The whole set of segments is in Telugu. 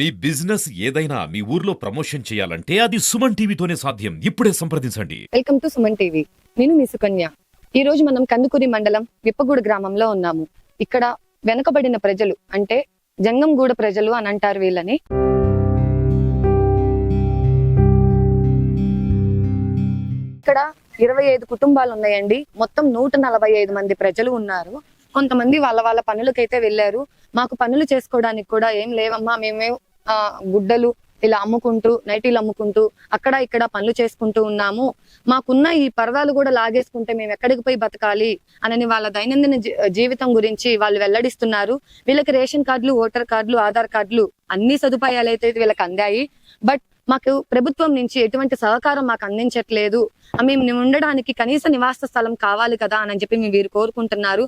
మీ బిజినెస్ ఏదైనా మీ ఊర్లో ప్రమోషన్ చేయాలంటే అది సుమన్ టీవీతోనే సాధ్యం. ఇప్పుడే సంప్రదించండి. Welcome to Suman TV. నేను మీ సుకన్య. ఈ రోజు మనం కందుకూరి మండలం విప్పగూడ గ్రామంలో ఉన్నాము. ఇక్కడ వెనుకబడిన ప్రజలు అంటే జంగంగూడ ప్రజలు అని అంటారు వీళ్ళని. ఇక్కడ ఇరవై ఐదు కుటుంబాలు ఉన్నాయండి. మొత్తం నూట నలభై ఐదు మంది ప్రజలు ఉన్నారు. కొంతమంది వాళ్ళ వాళ్ళ పనులకైతే వెళ్ళారు. మాకు పనులు చేసుకోవడానికి కూడా ఏం లేవమ్మా మేమే గుడ్డలు ఇలా అమ్ముకుంటూ నైటీలు అమ్ముకుంటూ అక్కడ ఇక్కడ పనులు చేసుకుంటూ ఉన్నాము. మాకున్న ఈ పరదాలు కూడా లాగేసుకుంటే మేము ఎక్కడికి పోయి బతకాలి అనని వాళ్ళ దైనందిన జీవితం గురించి వాళ్ళు వెల్లడిస్తున్నారు. వీళ్ళకి రేషన్ కార్డులు ఓటర్ కార్డులు ఆధార్ కార్డులు అన్ని సదుపాయాలు అయితే వీళ్ళకి అందాయి. బట్ మాకు ప్రభుత్వం నుంచి ఎటువంటి సహకారం మాకు అందించట్లేదు. మేము ఉండడానికి కనీస నివాస స్థలం కావాలి కదా అని చెప్పి మేము వీరు కోరుకుంటున్నారు.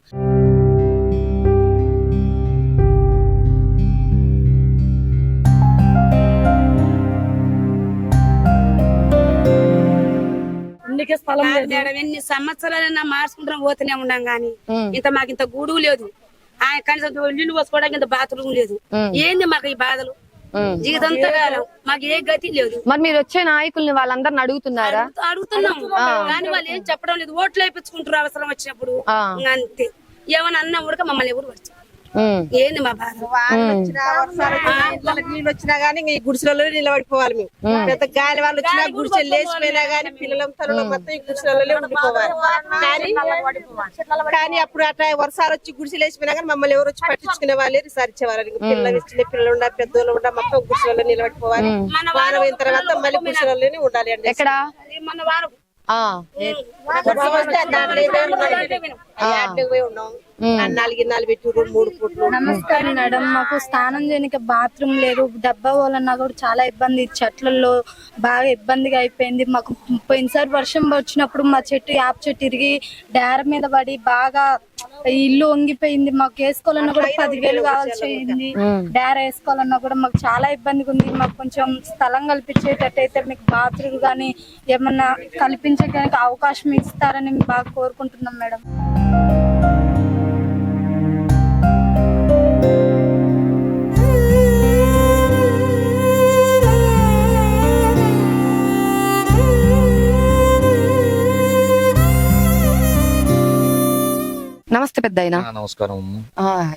అందుకే స్థలం లేదు. ఎన్ని సంవత్సరాలైనా మార్చుకుంటాం పోతూనే ఉన్నాం గానీ. ఇంత మాకు ఇంత గూడు లేదు. ఆ కనీసం నీళ్ళు పోసుకోవడానికి ఇంత బాత్రూమ్ లేదు. ఏంది మాకు ఈ బాధలు? ఉమ్. జీవితంతో కాలం మాకు ఏ గతి లేదు. మరి మీరు వచ్చే నాయకుల్ని వాళ్ళందరిని అడుగుతున్నారా? అడుగుతున్నాం. కానీ వాళ్ళు ఏం చెప్పడం లేదు. ఓట్లు వేయించుకుంటారు అవసరం వచ్చినప్పుడు. అంతే. ఏమన్నా అన్నా కూడా మమ్మల్ని ఎవరు. ఏంది మా బాధ? ఇళ్ళకి నీళ్ళు వచ్చినా గానీ ఈ గుడిసెలలో నిలబడిపోవాలి మేము. పెద్ద గాలి వాళ్ళు వచ్చినా గుడిసెలు లేచిపోయినా గానీ పిల్లల తలలో మొత్తం ఈ గుడిసెలలో ఉండిపోవాలి. కానీ కానీ అప్పుడు అట్లా వర్షాలు వచ్చి గుడిసెలు వేసిపోయినా కానీ మమ్మల్ని ఎవరు వచ్చి పట్టించుకునే వాళ్ళే విసారించేవారు పిల్లలు చిన్న పిల్లలు ఉండ పెద్దోళ్ళు ఉండ మొత్తం గుడిసెలలో నిలబడిపోవాలి. వాన పోయిన తర్వాత మళ్ళీ గుడిసెలలోనే ఉండాలి అండి. ఎక్కడ? మన వారం. అన్నాలు గిన్నాలు పెట్టి రెండు మూడు పూట్లు. నమస్కారం మేడం. మాకు స్నానం చేయడానికి బాత్రూమ్ లేదు. డబ్బా వాళ్ళన్నా కూడా చాలా ఇబ్బంది. చెట్లలో బాగా ఇబ్బందిగా అయిపోయింది. మాకు పోయినసారి వర్షం వచ్చినప్పుడు మా చెట్టు యాప చెట్టు ఇరిగి డేర మీద పడి బాగా ఇల్లు వంగిపోయింది. మాకు వేసుకోవాలన్నా కూడా పదివేలు కావాల్సి అయింది డేర వేసుకోవాలన్నా కూడా మాకు చాలా ఇబ్బందిగా ఉంది. మాకు కొంచెం స్థలం కల్పించేటట్టు అయితే మీకు బాత్రూమ్ కానీ ఏమన్నా కల్పించడానికి అవకాశం ఇస్తారని మేము బాగా కోరుకుంటున్నాం మేడం. నమస్తే పెద్దాయన. ఆ, నమస్కారం.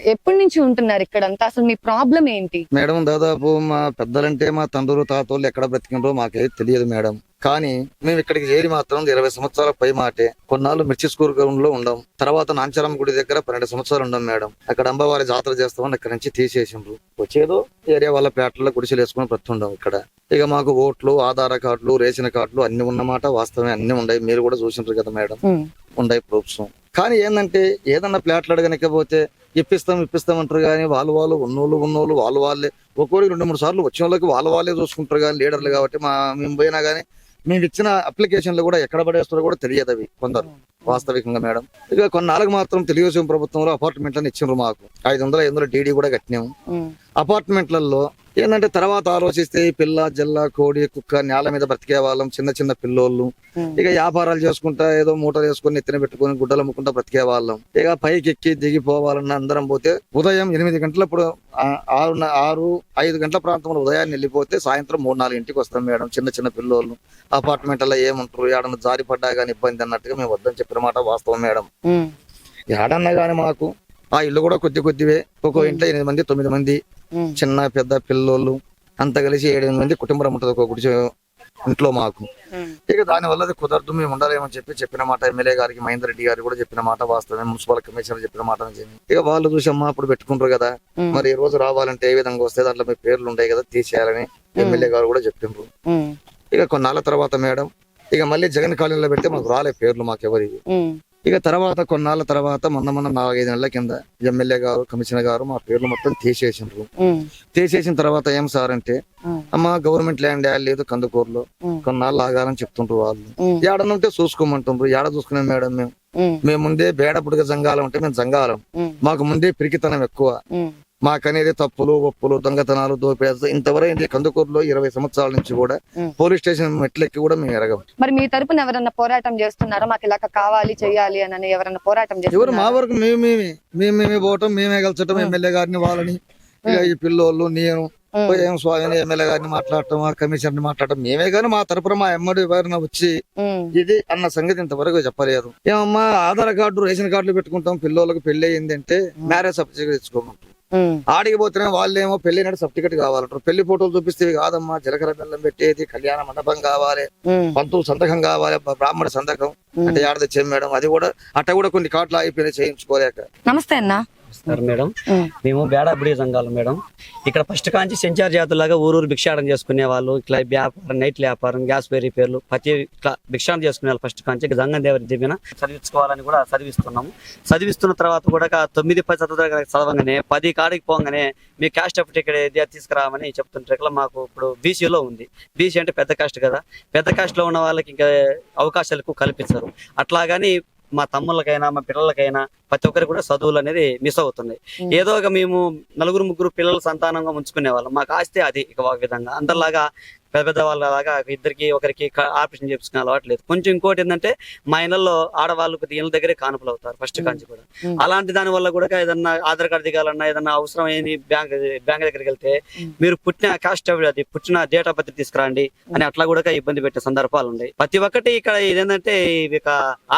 ఎప్పటి నుంచి ఉంటున్నారు ఇక్కడంతా? అసలు మీ ప్రాబ్లం ఏంటి? మేడం దాదాపు మా పెద్దలంటే మా తండ్రులు తాతోళ్ళు ఎక్కడ బ్రతికినరో మాకే తెలియదు మేడం. కానీ మేము ఇక్కడికి చేరి మాత్రం ఇరవై సంవత్సరాల పై మాటే. కొన్నాళ్ళు మిర్చి స్కూల్ గ్రౌండ్లో ఉండం తర్వాత నాంచారం గుడి దగ్గర పన్నెండు సంవత్సరాలు ఉండం మేడం. అక్కడ అమ్మవారి జాతర చేస్తామని ఇక్కడ నుంచి తీసేసిండ్రు. వచ్చేదో ఏరియా వాళ్ళ పేటల్లో గుడిసెలు వేసుకుని బ్రతుండం ఇక్కడ. ఇక మాకు ఓట్లు ఆధార్ కార్డులు రేషన్ కార్డులు అన్ని ఉన్నమాట. వాస్తవమే అన్ని ఉన్నాయి. మీరు కూడా చూసిండ్రు కదా మేడం. ఉన్నాయి ప్రూఫ్స్. కానీ ఏంటంటే ఏదన్నా ప్లాట్లు అడగనికపోతే ఇప్పిస్తాం ఇప్పిస్తాం అంటారు కానీ వాళ్ళు వాళ్ళు ఉన్నోళ్ళు ఉన్నోళ్ళు వాళ్ళు వాళ్ళే. ఒక్కోరికి రెండు మూడు సార్లు వచ్చిన వాళ్ళకి వాళ్ళు వాళ్ళే చూసుకుంటారు కానీ లీడర్లు కాబట్టి మా మేము పోయినా కానీ మేము ఇచ్చిన అప్లికేషన్లు కూడా ఎక్కడ పడేస్తారో కూడా తెలియదు అవి కొందరు వాస్తవికంగా మేడం. ఇక కొన్నాళ్ళకి మాత్రం తెలుగుదేశం ప్రభుత్వంలో అపార్ట్మెంట్లను ఇచ్చిండ్రు మాకు. ఐదు వందల ఐదు వందల డీడీ కూడా కట్టినాము. అపార్ట్మెంట్లలో ఏంటంటే తర్వాత ఆలోచిస్తే పిల్ల జల్ల కోడి కుక్క నేల మీద బ్రతికే వాళ్ళం చిన్న చిన్న పిల్లోళ్ళు. ఇక వ్యాపారాలు చేసుకుంటా ఏదో మూటలు వేసుకొని ఎత్తిన పెట్టుకొని గుడ్డలు అమ్ముకుంటా బ్రతికే వాళ్ళం. ఇక పైకి ఎక్కి దిగిపోవాలన్న అందరం పోతే ఉదయం ఎనిమిది గంటలప్పుడు ఆరు ఆరు ఐదు గంటల ప్రాంతంలో ఉదయాన్నే వెళ్ళిపోతే సాయంత్రం మూడు నాలుగు ఇంటికి వస్తాం మేడం చిన్న చిన్న పిల్లోళ్ళు. అపార్ట్మెంట్లలో ఏముంటారు ఏడన్నా జారి పడ్డా కానీ ఇబ్బంది అన్నట్టుగా మేము వద్దని చెప్పిన మాట వాస్తవం మేడం. ఏడన్నా కానీ మాకు ఆ ఇల్లు కూడా కొద్ది కొద్దివే. ఒక్కో ఇంట్లో ఎనిమిది మంది తొమ్మిది మంది చిన్న పెద్ద పిల్లోళ్ళు అంతా కలిసి ఏడెనిమిది మంది కుటుంబం ఉంటుంది ఒక ఇంట్లో మాకు. ఇక దాని వల్ల అది కుదరదు మేము ఉండాలేమని చెప్పి చెప్పిన మాట ఎమ్మెల్యే గారికి మహేందర్ రెడ్డి గారికి కూడా చెప్పిన మాట వాస్తవమే మున్సిపల్ కమిషనర్ చెప్పిన మాట. ఇక వాళ్ళు చూసమ్మా అప్పుడు పెట్టుకుంటారు కదా. మరి ఈ రోజు రావాలంటే ఏ విధంగా వస్తే దాంట్లో మీ పేర్లు ఉంటాయి కదా తీసేయాలని ఎమ్మెల్యే గారు కూడా చెప్పిండ్రు ఇక కొన్నాళ్ళ తర్వాత మేడం ఇక మళ్ళీ జగన్ కాలనీలో పెడితే మాకు రాలే పేర్లు మాకు ఎవరివి ఉమ్, ఇక తర్వాత కొన్నాళ్ళ తర్వాత మొన్న మొన్న నాలుగైదు నెలల కింద ఎమ్మెల్యే గారు కమిషనర్ గారు మా పేర్లు మొత్తం తీసేసిండ్రు. ఉమ్, తీసేసిన తర్వాత ఏం సార్ అంటే అమ్మ గవర్నమెంట్ ల్యాండ్ లేదు కందుకూరులో. కొన్నాళ్ళు ఆగాలని చెప్తుండ్రు వాళ్ళు. ఏడనుంటే చూసుకోమంటుండ్రు. ఏడ చూసుకున్నాం మేడం మేము. మేము ముందే బేడపుడుగా జంగాలం అంటే మేము జంగాలం. మాకు ముందే పిరికితనం ఎక్కువ. మాకనేది తప్పులు ఒప్పులు దొంగతనాలు దోపేస్తాం ఇంతవరకు కందుకూరులో ఇరవై సంవత్సరాల నుంచి కూడా. పోలీస్ స్టేషన్ మెట్లెక్కి కూడా మేము ఎరగం మరి మీ తరపున ఎవరన్నా పోరాటం చేస్తున్నారా? మాకు ఇలా కావాలి చెయ్యాలి అని ఎవరన్నా పోరాటం ఎవరు మా వరకు మేము మేమే మేము మేమే పోవటం మేమే కలచటం ఎమ్మెల్యే గారిని వాళ్ళని ఈ పిల్లోళ్ళు నేను ఏం స్వామిని ఎమ్మెల్యే గారిని మాట్లాడటం ఆ కమిషనర్ని మాట్లాడటం మేమే గానీ మా తరపున మా ఎమ్మడి వారిని వచ్చి ఇది అన్న సంగతి ఇంతవరకు చెప్పలేదు. ఏమమ్మా ఆధార్ కార్డు రేషన్ కార్డులు పెట్టుకుంటాం పిల్లలకు పెళ్ళి అయింది అంటే మ్యారేజ్ సర్టిఫికేట్ తెచ్చుకోమంటారు ఉమ్, ఆడికి పోతేనే వాళ్ళేమో పెళ్ళి సర్టిఫికేట్ కావాలంటారు. పెళ్ళి ఫోటోలు చూపిస్తే కాదమ్మా జీలకర్ర బెల్లం పెట్టేది కళ్యాణ మండపం కావాలి పంతులు సంతకం కావాలి బ్రాహ్మణ సంతకం అంటే ఆడ తెచ్చాం మేడం అది కూడా అట్ట కూడా కొన్ని కార్డులు అయిపోయినాయి చేయించుకోలేక. నమస్తే అన్న. నమస్కారం మేడం. మేము బేడాబుడి సంఘాలు మేడం. ఇక్కడ ఫస్ట్ కాంచి సెంచార్ జాతులాగా ఊరూరు భిక్షాటం చేసుకునే వాళ్ళు ఇట్లా వ్యాపారం నైట్ వ్యాపారం గ్యాస్ రిపేర్లు ప్రతి ఇట్లా భిక్షాటం చేసుకునే వాళ్ళు ఫస్ట్ కాంచి. జంగం దేవరి దిగిన చదివించుకోవాలని కూడా చదివిస్తున్నాము. చదివిస్తున్న తర్వాత కూడా తొమ్మిది పది చదువు చదవగానే పది కాడికి పోగానే మీ క్యాస్ట్ సర్టిఫికేట్ ఏది తీసుకురామని చెప్తుంటే మాకు ఇప్పుడు బీసీలో ఉంది. బీసీ అంటే పెద్ద కాస్ట్ కదా. పెద్ద కాస్ట్లో ఉన్న వాళ్ళకి ఇంకా అవకాశాలు ఎక్కువ కల్పించరు అట్లాగని మా తమ్ముళ్ళకైనా మా పిల్లలకైనా ప్రతి ఒక్కరికి కూడా చదువులు అనేది మిస్ అవుతున్నాయి. ఏదో ఒక మేము నలుగురు ముగ్గురు పిల్లల సంతానంగా ఉంచుకునే వాళ్ళం. మాకు ఆస్తి అది ఒక విధంగా. అందరిలాగా పెద్ద పెద్ద వాళ్ళలాగా ఇద్దరికి ఒకరికి ఆపరేషన్ చేపించుకునే అలవాటు లేదు. కొంచెం ఇంకోటి ఏంటంటే మా ఇళ్ళల్లో ఆడవాళ్ళు ఇళ్ళ దగ్గరే కానుకలు అవుతారు ఫస్ట్ కాంచి కూడా. అలాంటి దాని వల్ల కూడా ఏదన్నా ఆధార్ కార్డు దిగాలన్నా ఏదన్నా అవసరం అయింది బ్యాంక్ బ్యాంక్ దగ్గరికి వెళ్తే మీరు పుట్టిన కాస్ట్ అది పుట్టిన డేట్ ఆఫ్ బర్త్ తీసుకురండి అని అట్లా కూడా ఇబ్బంది పెట్టే సందర్భాలు ఉన్నాయి. ప్రతి ఒక్కటి ఇక్కడ ఇదేంటంటే ఇక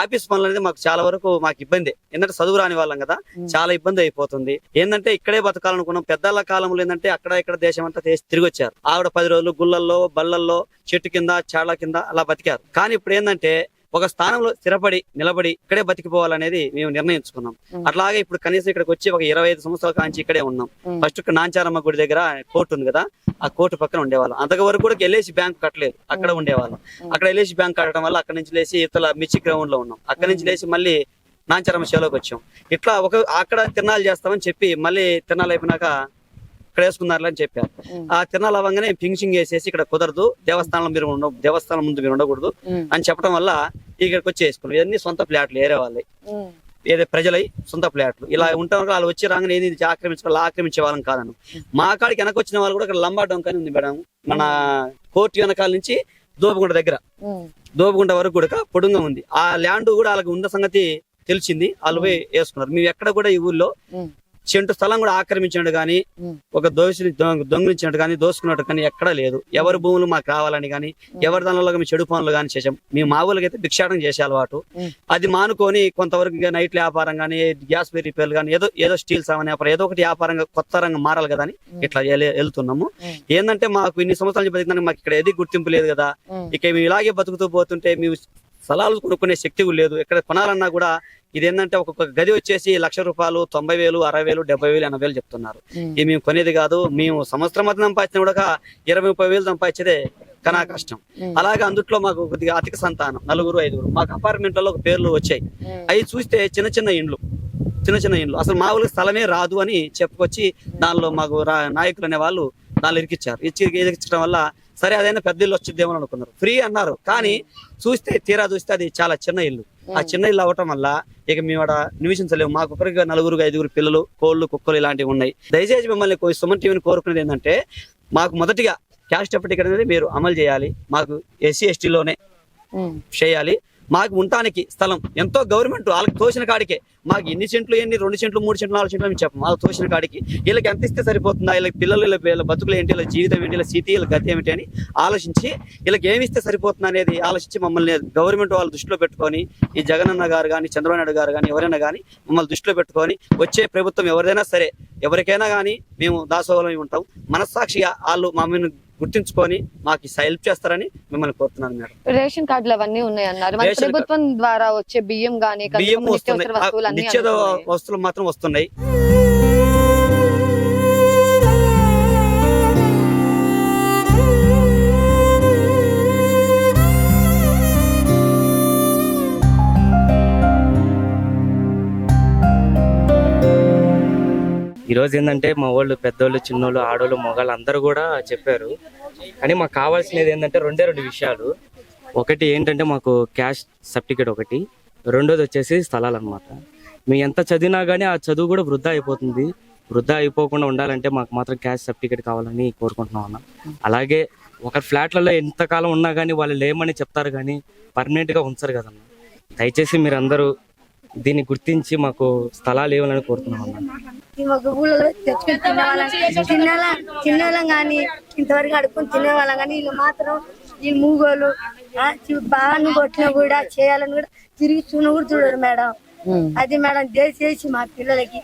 ఆఫీస్ పనులు అనేది మాకు చాలా వరకు మాకు ఇబ్బంది. ఏంటంటే చదువు రాని వాళ్ళం కదా చాలా ఇబ్బంది అయిపోతుంది. ఏంటంటే ఇక్కడే బతకాలనుకున్నాం పెద్దల కాలంలో ఏంటంటే అక్కడ ఇక్కడ దేశం అంతా తిరిగి వచ్చారు ఆవిడ పది రోజులు గుళ్ళల్లో బళ్ళల్లో చెట్టు కింద చాళ్ళ కింద అలా బతికారు. కానీ ఇప్పుడు ఏంటంటే ఒక స్థానంలో స్థిరపడి నిలబడి ఇక్కడే బతికిపోవాలనేది మేము నిర్ణయించుకున్నాం. అట్లాగే ఇప్పుడు కనీసం ఇక్కడికి వచ్చి ఒక ఇరవై ఐదు సంవత్సరాల కాంచి ఇక్కడే ఉన్నాం. ఫస్ట్ ఇక్కడ నాంచారమ్మ గుడి దగ్గర కోర్టు ఉంది కదా ఆ కోర్టు పక్కన ఉండేవాళ్ళం. అంతవరకు కూడా ఎల్ఐసి బ్యాంక్ కట్టలేదు అక్కడ ఉండేవాళ్ళం. అక్కడ ఎల్ఐసి బ్యాంక్ కట్టడం వల్ల అక్కడ నుంచి లేచి ఇతల మిర్చి గ్రౌండ్లో ఉన్నాం. అక్కడ నుంచి లేచి మళ్ళీ నాంచారమ్మ షోలోకి వచ్చాం. ఇట్లా ఒక అక్కడ తిరణాలు చేస్తామని చెప్పి మళ్ళీ తిరణాలు అయిపోయినాక ఇక్కడ వేసుకున్నారు అని చెప్పారు. ఆ తిరణాలు అవ్వగానే ఫినిషింగ్ వేసేసి ఇక్కడ కుదరదు దేవస్థానం మీరు ఉండ దేవస్థానం ముందు మీరు ఉండకూడదు అని చెప్పడం వల్ల ఇక్కడికి వచ్చి వేసుకున్నాం ఇవన్నీ సొంత ప్లాట్లు ఏరే వాళ్ళవి. ఉమ్, ఏదో ప్రజలై సొంత ప్లాట్లు ఇలా ఉంటాం వాళ్ళు వచ్చి రాగానే ఏది ఆక్రమించుకోవాలి ఆక్రమించే వాళ్ళం కాదను. మా కాడికి వెనక వచ్చిన వాళ్ళు కూడా ఇక్కడ లంబా డొంక అని ఉంది మేడం. మన కోర్టు వెనకాల నుంచి దోబగుంట దగ్గర. దోబగుంట వరకు కూడా పొడుగా ఉంది. ఆ ల్యాండ్ కూడా వాళ్ళకి ఉన్న సంగతి తెలిసింది. వాళ్ళు పోయి వేసుకున్నారు. మేము ఎక్కడ కూడా ఈ ఊర్లో చెంటు స్థలం కూడా ఆక్రమించినట్టు కానీ. ఒక దోషి దొంగిలించినట్టు కానీ దోసుకున్నట్టు కానీ ఎక్కడా లేదు ఎవరి భూములు మాకు కావాలని కానీ ఎవరి దానిలో మేము చెడు పనులు కానీ చేసాం మేము అయితే భిక్షాటం చేసే అలవాటు. అది మానుకొని కొంతవరకు నైట్ వ్యాపారం కానీ గ్యాస్ రిపేర్లు కానీ ఏదో ఏదో స్టీల్ సామాన్ వ్యాపారం ఏదో ఒకటి వ్యాపారంగా కొత్త రంగం మారాలి కదా అని ఇట్లా వెళ్- వెళ్తున్నాము. ఏంటంటే మాకు ఇన్ని సంవత్సరాల నుంచి బతికినాక మాకు ఇక్కడ ఏది గుర్తింపు లేదు కదా. ఇక మేము ఇలాగే బతుకుతూ పోతుంటే మేము స్థలాలు కొనుక్కునే శక్తి కూడా లేదు. ఇక్కడ కొనాలన్నా కూడా ఇదేంటంటే ఒక్కొక్క గది వచ్చేసి లక్ష రూపాయలు తొంభై వేలు అరవై వేలు డెబ్బై వేలు ఎనభై వేలు చెప్తున్నారు. ఇది మేము కొనేది కాదు మేము సంవత్సరం మధ్య సంపాదించిన కూడా ఇరవై ముప్పై వేలు సంపాదించేదే కనా కష్టం. అలాగే అందుట్లో మాకు కొద్దిగా అధిక సంతానం నలుగురు ఐదుగురు. మాకు అపార్ట్మెంట్లలో పేర్లు వచ్చాయి. అవి చూస్తే చిన్న చిన్న ఇండ్లు చిన్న చిన్న ఇండ్లు. అసలు మా ఊళ్ళకి స్థలమే రాదు అని చెప్పుకొచ్చి దానిలో మాకు నాయకులు అనే వాళ్ళు దానిలో ఇరికిచ్చారు. ఇచ్చి ఇరికించడం వల్ల సరే అదైనా పెద్ద ఇల్లు వచ్చిద్దేమో అని అనుకున్నారు. ఫ్రీ అన్నారు. కానీ చూస్తే తీరా చూస్తే అది చాలా చిన్న ఇల్లు. ఆ చిన్న ఇల్లు అవటం వల్ల ఇక మేము అక్కడ నివసించలేము. మాకు ఒకరికి నలుగురు ఐదుగురు పిల్లలు కోళ్ళు కుక్కలు ఇలాంటివి ఉన్నాయి. దయచేసి మిమ్మల్ని సుమన్ టీవీని కోరుకునేది ఏంటంటే మాకు మొదటిగా క్యాష్ టికెట్ అనేది మీరు అమలు చేయాలి. మాకు ఎస్సీ ఎస్టీలోనే. చేయాలి. మాకు ఉండటానికి స్థలం. ఎంతో గవర్నమెంట్ వాళ్ళకి తోసిన కాడికే. మాకు ఎన్ని సెంట్లు ఎన్ని రెండు సెంట్లు మూడు సెంట్లు నాలుగు సెంట్లు అని చెప్పం. వాళ్ళకి తోసిన కాడికి. వీళ్ళకి ఎంత ఇస్తే సరిపోతుందా? వీళ్ళకి పిల్లలు వీళ్ళ వీళ్ళ బతుకులు ఏంటి? వీళ్ళ జీవితం ఏంటి? వీళ్ళ స్థితి వీళ్ళ గతి ఏమిటి అని ఆలోచించి వీళ్ళకి ఏమి ఇస్తే సరిపోతుంది అనేది ఆలోచించి మమ్మల్ని గవర్నమెంట్ వాళ్ళు దృష్టిలో పెట్టుకొని ఈ జగనన్న గారు కానీ చంద్రబాబు నాయుడు గారు కానీ ఎవరైనా కానీ మమ్మల్ని దృష్టిలో పెట్టుకొని వచ్చే ప్రభుత్వం ఎవరిదైనా సరే ఎవరికైనా కానీ మేము దాసోహలమై ఉంటాం. మనస్సాక్షిగా వాళ్ళు మమ్మల్ని గుర్తించుకొని మాకు హెల్ప్ చేస్తారని మిమ్మల్ని కోరుతున్నాను మేడం. రేషన్ కార్డులు అవన్నీ ఉన్నాయి అన్నారు మన రేషన్ కార్డు- ప్రభుత్వం ద్వారా వచ్చే బియ్యం గానీ బియ్యం వస్తున్నాయి. నిత్యద. వస్తువులు మాత్రం వస్తున్నాయి. ఈరోజు ఏంటంటే మా వాళ్ళు పెద్దోళ్ళు చిన్నోళ్ళు ఆడోళ్ళు మొగాళ్ళు అందరూ కూడా చెప్పారు. కానీ మాకు కావాల్సినది ఏంటంటే రెండే రెండు విషయాలు. ఒకటి ఏంటంటే మాకు క్యాష్ సర్టిఫికేట్ ఒకటి. రెండోది వచ్చేసి స్థలాలు అనమాట మేము ఎంత చదివినా కానీ ఆ చదువు కూడా వృద్ధా అయిపోతుంది. వృధా అయిపోకుండా ఉండాలంటే మాకు మాత్రం క్యాష్ సర్టిఫికేట్ కావాలని కోరుకుంటున్నాం అన్న. అలాగే ఒక ఫ్లాట్లలో ఎంతకాలం ఉన్నా కానీ వాళ్ళు లేమని చెప్తారు కానీ పర్మనెంట్గా ఉంచరు కదన్న. దయచేసి మీరందరూ దీన్ని గుర్తించి మాకు స్థలాలు ఇవ్వాలని కోరుతున్నాం అన్న. ఒక ఊళ్ళో తెచ్చుకొని తినేవాళ్ళం. తినేలా తినేవాళ్ళం కానీ ఇంతవరకు అడుక్కొని తినేవాళ్ళం కానీ వీళ్ళు మాత్రం వీళ్ళు మూగోలు బాగా కొట్టినా కూడా చేయాలని కూడా తిరిగి చూన కూడా చూడరు మేడం. అది మేడం దయచేసి మా పిల్లలకి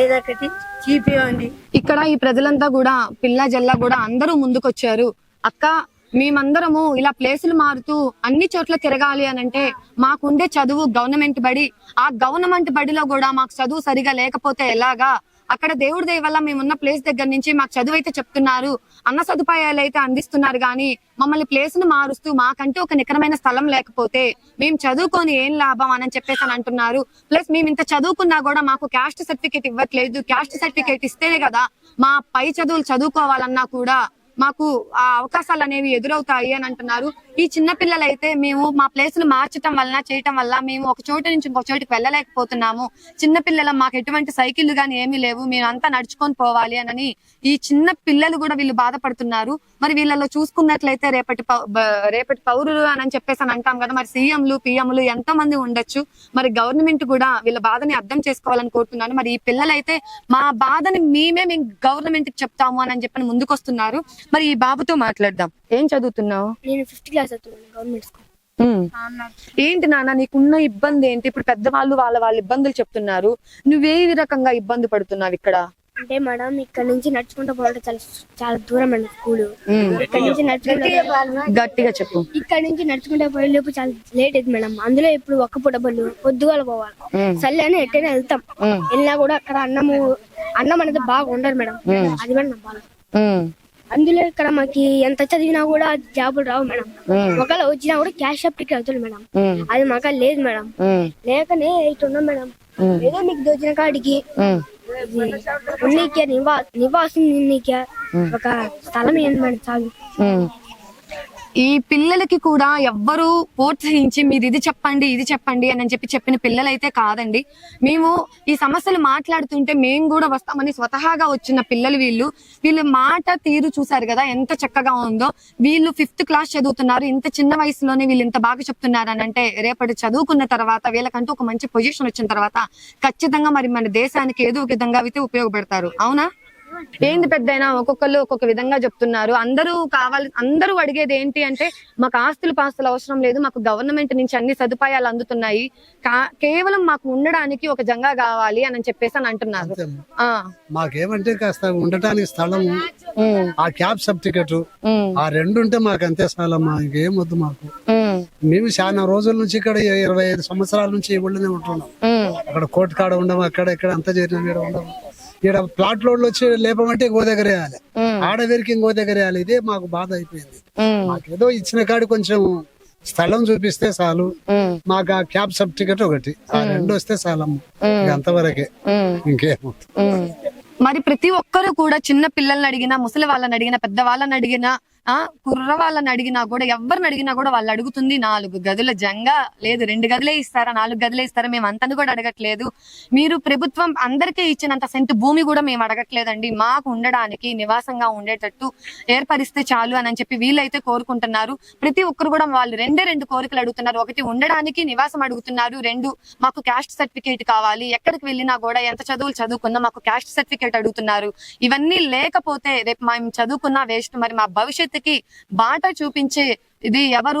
ఏదొకటి చూపియండి ఇక్కడ ఈ ప్రజలంతా కూడా పిల్ల జల్ల కూడా అందరూ ముందుకొచ్చారు. అక్క మేమందరము ఇలా ప్లేసులు మారుతూ అన్ని చోట్ల తిరగాలి అని అంటే మాకుండే చదువు గవర్నమెంట్ బడి. ఆ గవర్నమెంట్ బడిలో కూడా మాకు చదువు సరిగా లేకపోతే ఎలాగా? అక్కడ దేవుడి దయ వల్ల మేమున్న ప్లేస్ దగ్గర నుంచి మాకు చదువు అయితే చెప్తున్నారు. అన్న సదుపాయాలు అయితే అందిస్తున్నారు కానీ మమ్మల్ని ప్లేస్ను మారుస్తూ మాకంటూ ఒక నికరమైన స్థలం లేకపోతే మేము చదువుకొని ఏం లాభం అని చెప్పేసి అని అంటున్నారు. ప్లస్ మేము ఇంత చదువుకున్నా కూడా మాకు క్యాస్ట్ సర్టిఫికేట్ ఇవ్వట్లేదు. క్యాస్ట్ సర్టిఫికేట్ ఇస్తేనే కదా మా పై చదువులు చదువుకోవాలన్నా కూడా మాకు ఆ అవకాశాలు అనేవి ఎదురవుతాయి అని అంటున్నారు. ఈ చిన్న పిల్లలు అయితే మేము మా ప్లేసులు మార్చటం వలన చేయటం వల్ల మేము ఒక చోటు నుంచి ఇంకో చోటికి వెళ్ళలేకపోతున్నాము. చిన్న పిల్లల మాకు ఎటువంటి సైకిళ్ళు కానీ ఏమీ లేవు. మేము అంతా నడుచుకొని పోవాలి అని ఈ చిన్న పిల్లలు కూడా వీళ్ళు బాధపడుతున్నారు. మరి వీళ్ళలో చూసుకున్నట్లయితే రేపటి రేపటి పౌరులు అని చెప్పేసి అని అంటాం కదా మరి సీఎంలు పిఎంలు ఎంతో మంది ఉండొచ్చు. మరి గవర్నమెంట్ కూడా వీళ్ళ బాధని అర్థం చేసుకోవాలని కోరుతున్నాను. మరి ఈ పిల్లలైతే మా బాధని మేమే మేము గవర్నమెంట్కి చెప్తాము అని చెప్పని ముందుకొస్తున్నారు. మరి ఈ బాబుతో మాట్లాడదాం. ఏం చదువుతున్నావు? నేను ఫిఫ్త్ క్లాస్ గవర్నమెంట్ స్కూల్. ఏంటి నాన్న నీకున్న ఇబ్బంది ఏంటి? ఇప్పుడు పెద్దవాళ్ళు వాళ్ళ వాళ్ళ ఇబ్బందులు చెప్తున్నారు. నువ్వే రకంగా ఇబ్బంది పడుతున్నావు ఇక్కడ? అంటే మేడం ఇక్కడ నుంచి నడుచుకుంటూ పోవడం చాలా చాలా దూరం అండి స్కూల్. ఇక్కడ నుంచి నడుచుకుంటూ గట్టిగా చెప్పు ఇక్కడ నుంచి నడుచుకుంటూ పోయే లోపు చాలా లేట్ అయింది మేడం అందులో ఇప్పుడు ఒక్క పూట బళ్ళు పొద్దుగాల పోవాలి. సర్లే అని ఎట్టైనా వెళ్తాం. వెళ్ళినా కూడా అక్కడ అన్నము అన్నం అనేది బాగా ఉండదు మేడం అది కూడా నా బాధ ఉమ్. అందులో ఇక్కడ మాకి ఎంత చదివినా కూడా జాబులు రావు మేడం. ఒకవేళ వచ్చినా కూడా క్యాష్ అప్లిక్ అవుతుంది మేడం. అది మాకు లేదు మేడం. లేకనే ఇట్టున్నాం మేడం ఏదో మీకు దోచిన కాడికి. ఉన్నీకే నివా నివాసం ఉన్నీకే. ఒక స్థలం ఏంటంటే చాలు ఈ పిల్లలకి కూడా ఎవ్వరు ప్రోత్సహించి మీరు ఇది చెప్పండి ఇది చెప్పండి అని చెప్పి చెప్పిన పిల్లలైతే కాదండి. మేము ఈ సమస్యలు మాట్లాడుతుంటే మేము కూడా వస్తామని స్వతహాగా వచ్చిన పిల్లలు వీళ్ళు. వీళ్ళు మాట తీరు చూసారు కదా ఎంత చక్కగా ఉందో. వీళ్ళు ఫిఫ్త్ క్లాస్ చదువుతున్నారు. ఇంత చిన్న వయసులోనే వీళ్ళు ఇంత బాగా చెప్తున్నారు అని అంటే రేపటి చదువుకున్న తర్వాత వీళ్ళకంటూ ఒక మంచి పొజిషన్ వచ్చిన తర్వాత ఖచ్చితంగా మరి మన దేశానికి ఏదో ఒక విధంగా అయితే ఉపయోగపడతారు. అవునా? ఏంది పెద్దయినా? ఒక్కొక్కరు ఒక్కొక్క విధంగా చెప్తున్నారు. అందరూ కావాలి అందరూ అడిగేది ఏంటి అంటే మాకు ఆస్తులు పాస్తులు అవసరం లేదు మాకు గవర్నమెంట్ నుంచి అన్ని సదుపాయాలు అందుతున్నాయి. కేవలం మాకు ఉండడానికి ఒక జంగా కావాలి అని చెప్పేసి అని అంటున్నారు. మాకేమంటే కాస్త ఉండటానికి స్థలం ఆ క్యాబ్ సర్టిఫికెట్ ఆ రెండు ఉంటే మాకు అంతే చాలమ్మా ఇంకేం వద్దు మాకు. మేము. చాలా రోజుల నుంచి ఇక్కడ ఇరవై ఐదు సంవత్సరాల నుంచి ఈ ఊళ్ళోనే ఉంటున్నాం అక్కడ కోర్టు కాడ ఉండము అక్కడ ఇక్కడ అంతా చేరినాం ఇక్కడ ఉండము. ఇక్కడ ప్లాట్ లోడ్లు వచ్చి లేపమంటే ఇంకో దగ్గర వేయాలి. ఆడవేరికి ఇంకో దగ్గర వేయాలి. ఇదే మాకు బాధ అయిపోయింది. మాకేదో ఇచ్చిన కాడి కొంచెం స్థలం చూపిస్తే చాలు. మాకు ఆ క్యాబ్ సర్టిఫికెట్ ఒకటి. ఆ రెండు వస్తే చాలమ్మ. అంతవరకే. ఉమ్. ఇంకేమో. ఉమ్. మరి ప్రతి ఒక్కరు కూడా చిన్న పిల్లల్ని అడిగినా ముసలి వాళ్ళని అడిగినా పెద్ద వాళ్ళని అడిగినా ఆ కుర్ర వాళ్ళని అడిగినా కూడా ఎవరిని అడిగినా కూడా వాళ్ళు అడుగుతుంది నాలుగు గదుల జంగా. లేదు రెండు గదులే ఇస్తారా నాలుగు గదులే ఇస్తారా మేము అంతని కూడా అడగట్లేదు. మీరు ప్రభుత్వం అందరికీ ఇచ్చినంత సెంటు భూమి కూడా మేము అడగట్లేదండి. మాకు ఉండడానికి నివాసంగా ఉండేటట్టు ఏర్పరిస్తే చాలు అని చెప్పి వీళ్ళైతే కోరుకుంటున్నారు. ప్రతి ఒక్కరు కూడా వాళ్ళు రెండే రెండు కోరికలు అడుగుతున్నారు. ఒకటి ఉండడానికి నివాసం అడుగుతున్నారు. రెండు మాకు క్యాస్ట్ సర్టిఫికేట్ కావాలి. ఎక్కడికి వెళ్ళినా కూడా ఎంత చదువులు చదువుకున్నా మాకు క్యాస్ట్ సర్టిఫికేట్ అడుగుతున్నారు. ఇవన్నీ లేకపోతే రేపు మేము చదువుకున్నా వేస్ట్. మరి మా భవిష్యత్తుకి బాట చూపించే ఇది ఎవరు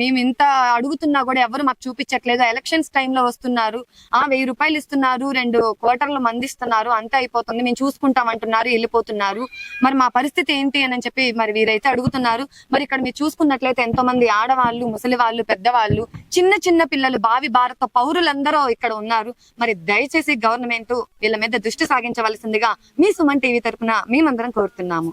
మేము ఇంత అడుగుతున్నా కూడా ఎవరు మాకు చూపించట్లేదు. ఎలక్షన్స్ టైంలో వస్తున్నారు. ఆ వెయ్యి రూపాయలు ఇస్తున్నారు రెండు క్వార్టర్లు మందిస్తున్నారు అంతే అయిపోతుంది. మేము చూసుకుంటాం అంటున్నారు వెళ్ళిపోతున్నారు. మరి మా పరిస్థితి ఏంటి అని చెప్పి మరి వీరైతే అడుగుతున్నారు. మరి ఇక్కడ మీరు చూసుకున్నట్లయితే ఎంతో మంది ఆడవాళ్ళు ముసలి వాళ్ళు పెద్దవాళ్ళు చిన్న చిన్న పిల్లలు భావి భారత పౌరులందరూ ఇక్కడ ఉన్నారు. మరి దయచేసి గవర్నమెంట్ వీళ్ళ మీద దృష్టి సాగించవలసిందిగా మీ సుమన్ టీవీ తరపున మేమందరం కోరుతున్నాము.